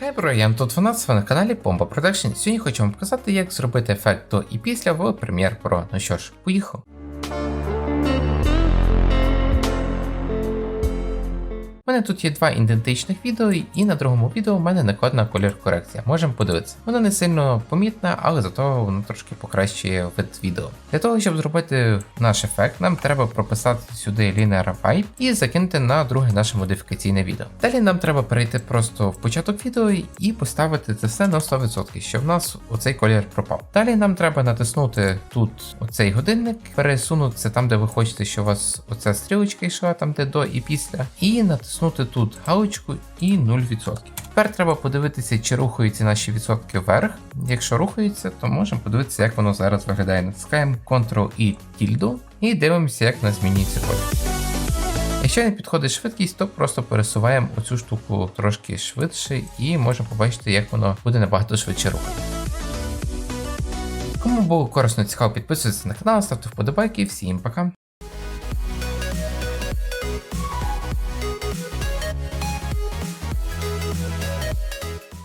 Хай бро, я тут Фанат, ви на каналі Pomba Продакшн. Сьогодні хочу вам показати, як зробити ефект до і після в Premiere Pro. Ну що ж, поїхав. У мене тут є два ідентичних відео, і на другому відео в мене накладена колір корекція. Можемо подивитися. Воно не сильно помітне, але зато воно трошки покращує вид відео. Для того, щоб зробити наш ефект, нам треба прописати сюди Linear Pipe і закинути на друге наше модифікаційне відео. Далі нам треба перейти просто в початок відео і поставити це все на 100%, щоб в нас оцей колір пропав. Далі нам треба натиснути тут оцей годинник, пересунутися там, де ви хочете, щоб у вас оця стрілочка йшла, там де до і після, і натиснути тут галочку і 0%. Тепер треба подивитися, чи рухаються наші відсотки вверх. Якщо рухаються, то можемо подивитися, як воно зараз виглядає. Натискаємо Ctrl і тільду і дивимося, як у нас змінюється колір. Якщо не підходить швидкість, то просто пересуваємо оцю штуку трошки швидше і можемо побачити, як воно буде набагато швидше рухати. Кому було корисно цікаво, підписуйтесь на канал, ставте вподобайки, всім пока!